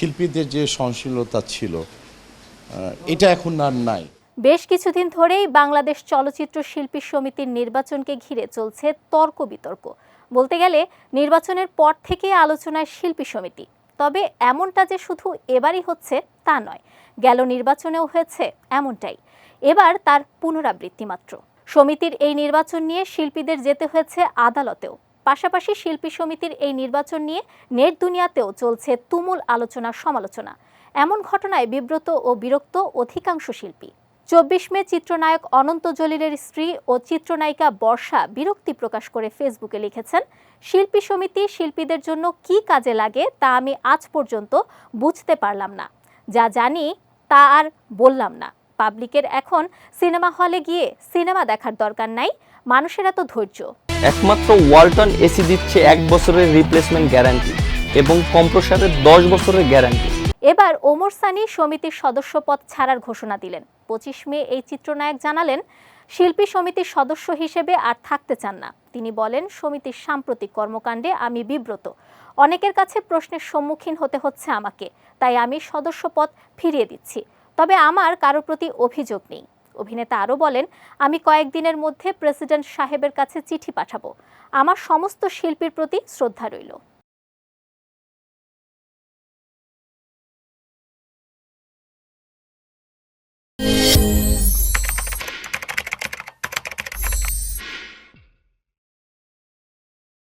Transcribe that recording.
শিল্পীদের যে সহনশীলতা ছিল এটা এখন আর নাই। বেশ কিছুদিন ধরেই বাংলাদেশ চলচ্চিত্র শিল্পী সমিতির নির্বাচনকে ঘিরে চলছে তর্ক বিতর্ক। বলতে গেলে, নির্বাচনের পর থেকে আলোচনায় শিল্পী সমিতি। তবে এমনটা যে শুধু এবারই হচ্ছে তা নয়, গেল নির্বাচনেও হয়েছে এমনটাই। এবার তার পুনরাবৃত্তি মাত্র। সমিতির এই নির্বাচন নিয়ে শিল্পীদের যেতে হয়েছে আদালতেও। পাশাপাশি শিল্পী সমিতির এই নির্বাচন নিয়ে নেট দুনিয়াতেও চলছে তুমুল আলোচনা সমালোচনা। এমন ঘটনায় বিব্রত ও বিরক্ত অধিকাংশ শিল্পী। চব্বিশ মে চিত্রনায়ক অনন্ত জলিলের স্ত্রী ও চিত্রনায়িকা বর্ষা বিরক্তি প্রকাশ করে ফেসবুকে লিখেছেন, শিল্পী সমিতি শিল্পীদের জন্য কি কাজে লাগে তা আমি আজ পর্যন্ত বুঝতে পারলাম না। যা জানি তা আর বললাম না। পাবলিকের এখন সিনেমা হলে গিয়ে সিনেমা দেখার দরকার নাই। মানুষের এত ধৈর্য। একমাত্র ওয়ালটন এসি দিচ্ছে এক বছরের রিপ্লেসমেন্ট গ্যারান্টি এবং কম্প্রসারের দশ বছরের গ্যারান্টি এবার ওমর সানি সমিতির সদস্যপদ ছাড়ার ঘোষণা দিলেন। পঁচিশ মে এই চিত্রনায়ক জানালেন, শিল্পী সমিতির সদস্য হিসেবে আর থাকতে চান না। তিনি বলেন, সমিতির সাম্প্রতিক কর্মকাণ্ডে আমি বিব্রত। অনেকের কাছে প্রশ্নের সম্মুখীন হতে হচ্ছে আমাকে। তাই আমি সদস্যপদ ফিরিয়ে দিচ্ছি। তবে আমার কারও প্রতি অভিযোগ নেই। অভিনেতা আরও বলেন, আমি কয়েকদিনের মধ্যে প্রেসিডেন্ট সাহেবের কাছে চিঠি পাঠাবো। আমার সমস্ত শিল্পীর প্রতি শ্রদ্ধা রইল।